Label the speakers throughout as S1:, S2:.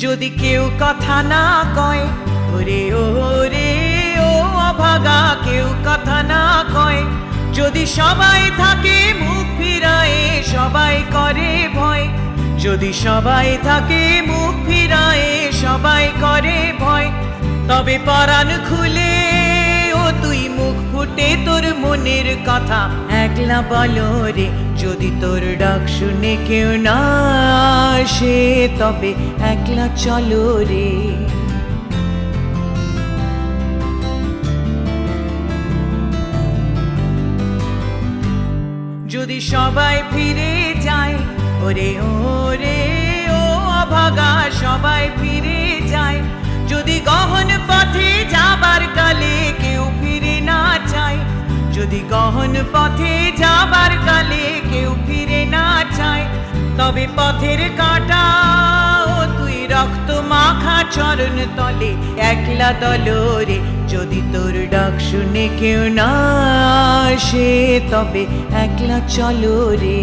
S1: যদি কেউ কথা না কয়, ওরে ও রে ও অভাগা, কেউ কথা না কয়। যদি সবাই থাকে মুখ ফিরায়ে, সবাই করে ভয়। যদি সবাই থাকে মুখ ফিরায়ে, সবাই করে ভয়। তবে পরাণ খুলে তুই মুখ ফুটে তোর মনের কথা। একলা বলো রে, যদি তোর ডাক শুনে কেউ না আসে, তবে একলা চলো রে। যদি সবাই ফিরে যায়, ওরে ওরে, ও অভাগা, সবাই ফিরে যায়। যদি গহন যদি গহন পথে যাবার কালে কেউ ফিরে না চায়, তবে পথের কাটা তুই রক্ত মাখা চরণ তলে একলা দলরে যদি তোর ডাক শুনে কেউ না আসে, তবে একলা চলো রে।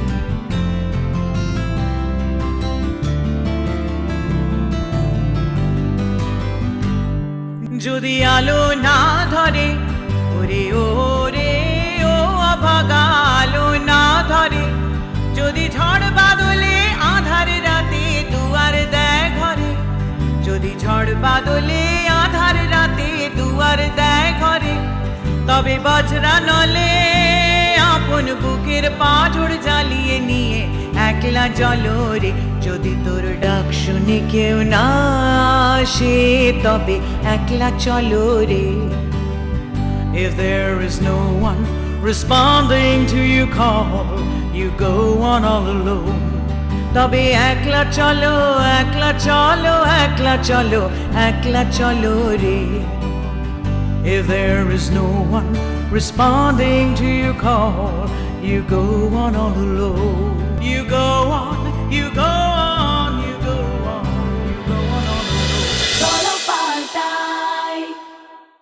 S1: যদি আলো না ধরে, ওরে ও রে ও অভাগা আলো না ধরে, যদি ঝড় বাদলে আধার রাতে দুয়ার দেয় ঘরে, যদি ঝড় বাদলে আধার রাতে দুয়ার দেয় ঘরে, তবে বজরা নলে আপন বুকের পাঁজর জ্বালিয়ে নিয়ে একলা জলরে যদি তোর ডাক শুনে কেউ না আসে তবে একলা চলো রে
S2: If there is no one responding to your call, you go on all alone.
S1: তবে একলা চলো একলা চলো একলা চলো একলা চলো রে
S2: If there is no one responding to your call, You go on all alone. You go on, you go on.